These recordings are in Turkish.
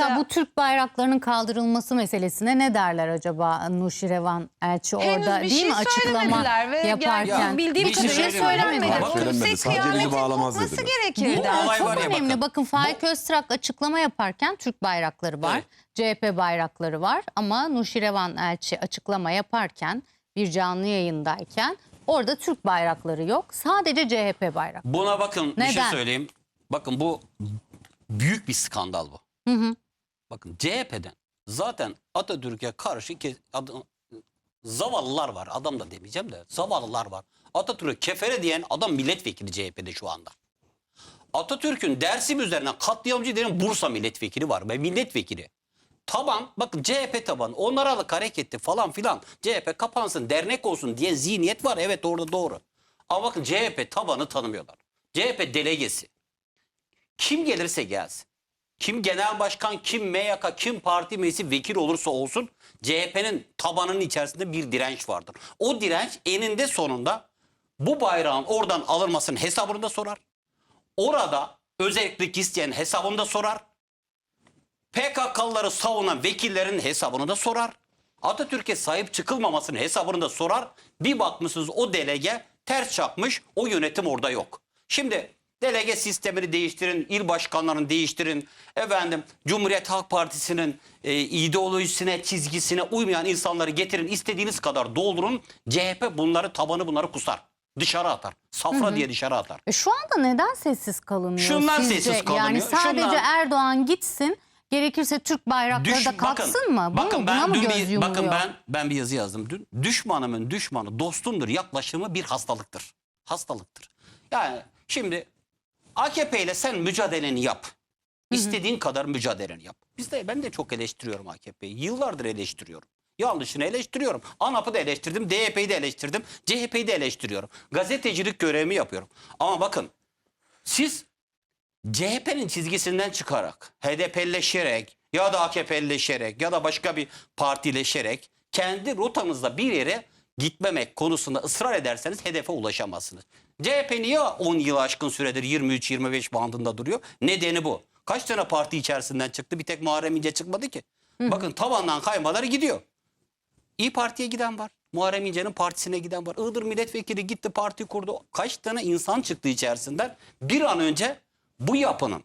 Mesela bu Türk bayraklarının kaldırılması meselesine ne derler acaba Nuşirevan Elçi Henüz orada bir değil şey mi açıklama ve yaparken? yani bildiğim bir şey kadarıyla Otobüse söylemedi. Sadece bizi bağlamaz gerekirdi. mi? olay Çok önemli. bakın. Bakın Faik Öztrak açıklama yaparken Türk bayrakları var. CHP bayrakları var ama Nuşirevan Elçi açıklama yaparken bir canlı yayındayken orada Türk bayrakları yok. Sadece CHP bayrak. Buna bakın bir şey Neden? söyleyeyim. Bakın bu büyük bir skandal bu. Bakın CHP'den zaten Atatürk'e karşı ke- ad- zavallılar var. Adam da demeyeceğim de zavallılar var. Atatürk'e kefere diyen adam milletvekili CHP'de şu anda. Atatürk'ün Dersim üzerinden katliamcı denen Bursa milletvekili var ve milletvekili. Taban bakın CHP tabanı onaralık hareketi falan filan CHP kapansın dernek olsun diye zihniyet var evet orada doğru. Ama bakın CHP tabanı tanımıyorlar. CHP delegesi kim gelirse gelsin. Kim genel başkan, kim MYK, kim parti meclisi vekil olursa olsun CHP'nin tabanının içerisinde bir direnç vardır. O direnç eninde sonunda bu bayrağın oradan alınmasının hesabını da sorar. Orada özellik isteyen hesabını da sorar. PKK'lıları savunan vekillerin hesabını da sorar. Atatürk'e sahip çıkılmamasının hesabını da sorar. Bir bakmışsınız o delege ters çakmış o yönetim orada yok. Şimdi delege sistemini değiştirin, il başkanlarını değiştirin. Efendim Cumhuriyet Halk Partisi'nin e, ideolojisine, çizgisine uymayan insanları getirin. istediğiniz kadar doldurun. CHP bunları tabanı bunları kusar. Dışarı atar. Safra diye dışarı atar. E şu anda neden sessiz kalınıyor Şundan sizce? sessiz kalınıyor, Yani sadece şundan- Erdoğan gitsin gerekirse Türk bayrakları Düş- da kalksın mı? Bu bakın ben mı dün bir, yumuluyor? bakın ben ben bir yazı yazdım dün. Düşmanımın düşmanı dostumdur yaklaşımı bir hastalıktır. Hastalıktır. Yani şimdi AKP ile sen mücadeleni yap. İstediğin kadar mücadeleni yap. Biz de ben de çok eleştiriyorum AKP'yi. Yıllardır eleştiriyorum. Yanlışını eleştiriyorum. ANAP'ı da eleştirdim, DYP'yi de eleştirdim, CHP'yi de eleştiriyorum. Gazetecilik görevimi yapıyorum. Ama bakın siz CHP'nin çizgisinden çıkarak, HDP'leşerek ya da AKP'leşerek ya da başka bir partileşerek kendi rotanızda bir yere gitmemek konusunda ısrar ederseniz hedefe ulaşamazsınız. CHP niye 10 yıl aşkın süredir 23-25 bandında duruyor? Nedeni bu. Kaç tane parti içerisinden çıktı? Bir tek Muharrem İnce çıkmadı ki. Bakın tabandan kaymaları gidiyor. İyi Parti'ye giden var. Muharrem İnce'nin partisine giden var. Iğdır milletvekili gitti parti kurdu. Kaç tane insan çıktı içerisinden. Bir an önce bu yapının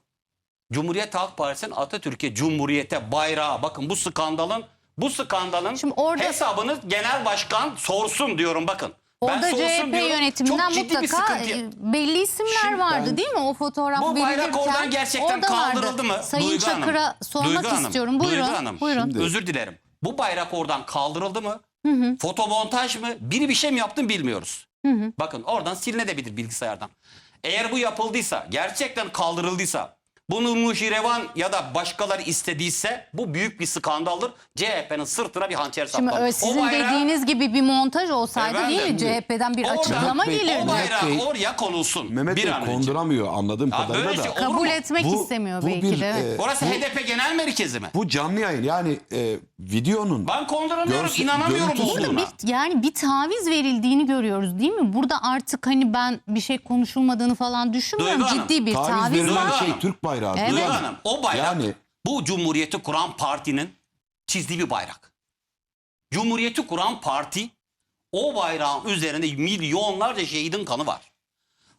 Cumhuriyet Halk Partisi'nin Atatürk'e, Cumhuriyet'e, bayrağı bakın bu skandalın bu skandalın Şimdi orada- hesabını genel başkan sorsun diyorum bakın. Orada CHP diyorum. yönetiminden Çok ciddi bir mutlaka sıkıntı. e, belli isimler Şimdi vardı ben- değil mi? O fotoğraf Bu bayrak verilirken oradan gerçekten orada vardı. kaldırıldı mı? Sayın Duygu Hanım, Çakır'a sormak Duygu Hanım, istiyorum. Buyurun. Duygu Hanım, Buyurun. Şimdi- Özür dilerim. Bu bayrak oradan kaldırıldı mı? Fotomontaj mı? Biri bir şey mi yaptın bilmiyoruz. Bakın oradan silinebilir bilgisayardan. Eğer bu yapıldıysa, gerçekten kaldırıldıysa, bunu Muşirevan ya da başkaları istediyse bu büyük bir skandaldır. CHP'nin sırtına bir hançer Şimdi saplanır. ö- sizin bayrağı- dediğiniz gibi bir montaj olsaydı Efendim, değil mi? CHP'den bir oradan- açıklama Bey, gelirdi. O bayrağı Bey- oraya konulsun. Mehmet bir Bey an önce. konduramıyor anladığım Ya kadarıyla böyle da. şey olur Kabul etmek Bu- istemiyor bu belki bir, de. e, Orası HDP genel merkezi mi? Bu canlı yayın yani e, videonun Ben konduramıyorum, Görse- inanamıyorum görüntüsü- olduğuna. Bir, yani bir taviz verildiğini görüyoruz değil mi? Burada artık hani ben bir şey konuşulmadığını falan düşünmüyorum. Duygu Hanım, Ciddi bir taviz taviz verilen var. Şey. Türk bayrağı. Evet. Duygu Duygu Hanım. Hanım o bayrak Yani bu Cumhuriyeti kuran partinin çizdiği bir bayrak. Cumhuriyeti kuran parti o bayrağın üzerinde milyonlarca şehidin kanı var.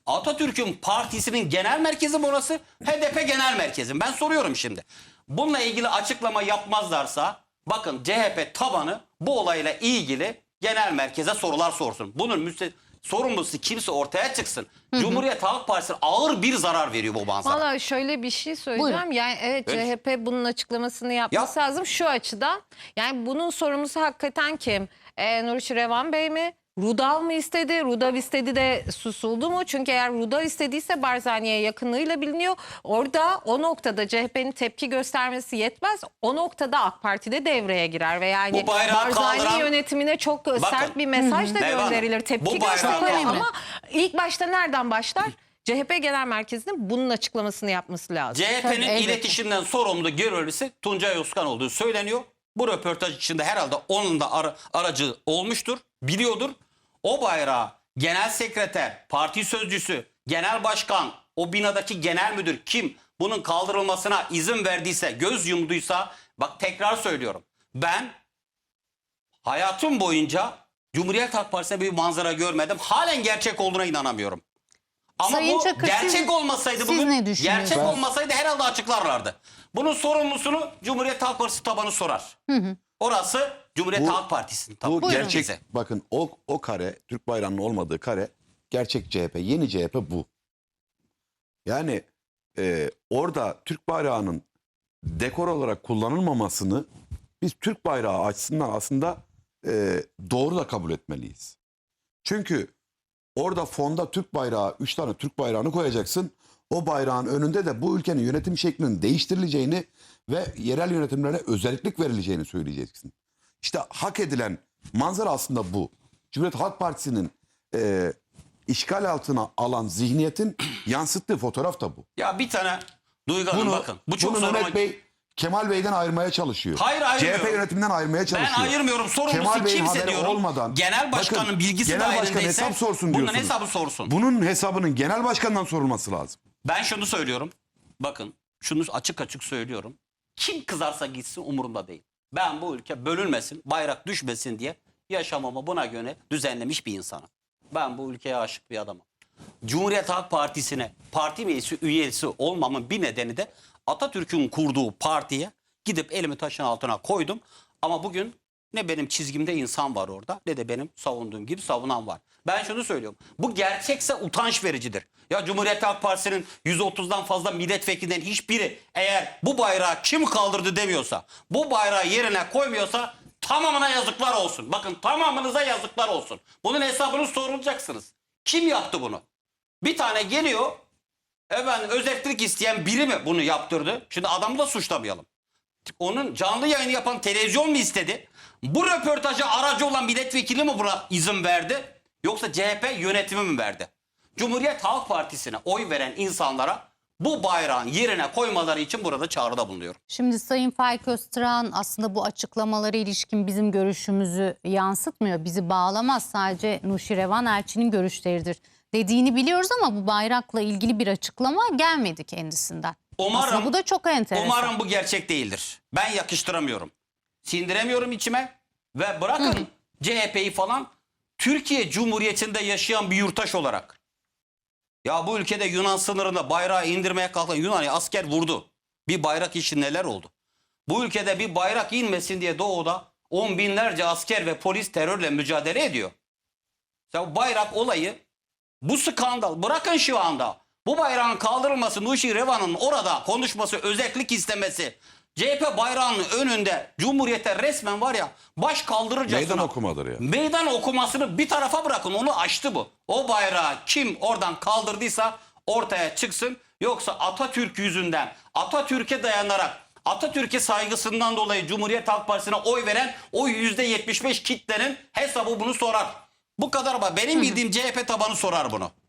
Atatürk'ün partisinin genel merkezi mi orası? HDP genel merkezi. mi? Ben soruyorum şimdi. Bununla ilgili açıklama yapmazlarsa bakın CHP tabanı bu olayla ilgili genel merkeze sorular sorsun. Bunun müste- sorumlusu kimse ortaya çıksın. Cumhuriyet Halk Partisi ağır bir zarar veriyor bu manzara. Valla şöyle bir şey söyleyeceğim. Buyurun. Yani evet Öyle. CHP bunun açıklamasını yapması Yap. lazım şu açıdan. Yani bunun sorumlusu hakikaten kim? Ee, Nuriş Revan Bey mi? Rudal mı istedi? Rudav istedi de susuldu mu? Çünkü eğer Rudav istediyse Barzani'ye yakınlığıyla biliniyor. Orada o noktada CHP'nin tepki göstermesi yetmez. O noktada AK Parti de devreye girer ve yani Bu bayrağı Barzani kaldıran- yönetimine çok sert bir mesaj da Hanım, gönderilir. bu Tepki bayrağı gösterilir ama ilk başta nereden başlar? CHP Genel Merkezi'nin bunun açıklamasını yapması lazım. CHP'nin elbette. iletişimden sorumlu görevlisi Tuncay Özkan olduğu söyleniyor. Bu röportaj içinde herhalde onun da ara- aracı olmuştur, biliyordur. O bayrağı genel sekreter, parti sözcüsü, genel başkan, o binadaki genel müdür kim bunun kaldırılmasına izin verdiyse, göz yumduysa bak tekrar söylüyorum. Ben hayatım boyunca Cumhuriyet Halk Partisi'nde bir manzara görmedim. Halen gerçek olduğuna inanamıyorum. Ama Sayın bu Çakır, gerçek siz- olmasaydı siz bugün gerçek Ben- olmasaydı herhalde açıklarlardı. Bunun sorumlusunu Cumhuriyet Halk Partisi tabanı sorar. Orası Cumhuriyet Bu- Halk Partisi'nin tabanı. Bu Buyurun. gerçek Bize. bakın o o kare Türk bayrağının olmadığı kare gerçek CHP. Yeni CHP bu. Yani e, orada Türk bayrağının dekor olarak kullanılmamasını biz Türk bayrağı açısından aslında e, doğru da kabul etmeliyiz. Çünkü orada fonda Türk bayrağı, üç tane Türk bayrağını koyacaksın. O bayrağın önünde de bu ülkenin yönetim şeklinin değiştirileceğini ve yerel yönetimlere özellik verileceğini söyleyeceksin. İşte hak edilen manzara aslında bu. Cumhuriyet Halk Partisi'nin e, işgal altına alan zihniyetin yansıttığı fotoğraf da bu. Ya bir tane Duygu Hanım bakın. Bu çok bunu soruma... Mehmet Bey Kemal Bey'den ayırmaya çalışıyor. Hayır, ayırmıyorum. CHP yönetiminden ayırmaya Ben çalışıyor. ayırmıyorum. Sorumlusu Kemal Bey'in kimse haberi diyorum. olmadan. Genel başkanın Bakın, bilgisi genel başkan dahilindeyse hesap sorsun bunun diyorsunuz. hesabı sorsun. Bunun hesabının genel başkandan sorulması lazım. Ben şunu söylüyorum. Bakın şunu açık açık söylüyorum. Kim kızarsa gitsin umurumda değil. Ben bu ülke bölünmesin, bayrak düşmesin diye yaşamamı buna göre düzenlemiş bir insanım. Ben bu ülkeye aşık bir adamım. Cumhuriyet Halk Partisi'ne parti üyesi, üyesi olmamın bir nedeni de Atatürk'ün kurduğu partiye gidip elimi taşın altına koydum. Ama bugün ne benim çizgimde insan var orada ne de benim savunduğum gibi savunan var. Ben şunu söylüyorum. Bu gerçekse utanç vericidir. Ya Cumhuriyet Halk Partisi'nin 130'dan fazla milletvekilinden hiçbiri eğer bu bayrağı kim kaldırdı demiyorsa, bu bayrağı yerine koymuyorsa tamamına yazıklar olsun. Bakın tamamınıza yazıklar olsun. Bunun hesabını sorulacaksınız. Kim yaptı bunu? Bir tane geliyor efendim özellik isteyen biri mi bunu yaptırdı? Şimdi adamı da suçlamayalım. Onun canlı yayını yapan televizyon mu istedi? Bu röportaja aracı olan milletvekili mi buna izin verdi? Yoksa CHP yönetimi mi verdi? Cumhuriyet Halk Partisi'ne oy veren insanlara bu bayrağın yerine koymaları için burada çağrıda bulunuyorum. Şimdi Sayın Faik Öztürk'ün aslında bu açıklamalara ilişkin bizim görüşümüzü yansıtmıyor. Bizi bağlamaz sadece Nuşirevan Elçi'nin görüşleridir dediğini biliyoruz ama bu bayrakla ilgili bir açıklama gelmedi kendisinden. Umarım- aslında bu da çok enteresan. Umarım bu gerçek değildir. Ben yakıştıramıyorum. Sindiremiyorum içime ve bırakın CHP'yi falan Türkiye Cumhuriyeti'nde yaşayan bir yurttaş olarak. Ya bu ülkede Yunan sınırında bayrağı indirmeye kalkan Yunan asker vurdu. Bir bayrak için neler oldu? Bu ülkede bir bayrak inmesin diye doğuda on binlerce asker ve polis terörle mücadele ediyor. Ya bayrak olayı bu skandal bırakın şu anda. Bu bayrağın kaldırılması Nuşi Revan'ın orada konuşması özellik istemesi. CHP bayrağının önünde Cumhuriyete resmen var ya baş kaldırırcasına. Meydan okumadır ya. Meydan okumasını bir tarafa bırakın onu açtı bu. O bayrağı kim oradan kaldırdıysa ortaya çıksın. Yoksa Atatürk yüzünden Atatürk'e dayanarak Atatürk'e saygısından dolayı Cumhuriyet Halk Partisi'ne oy veren o %75 kitlenin hesabı bunu sorar. Bu kadar ama benim bildiğim CHP tabanı sorar bunu.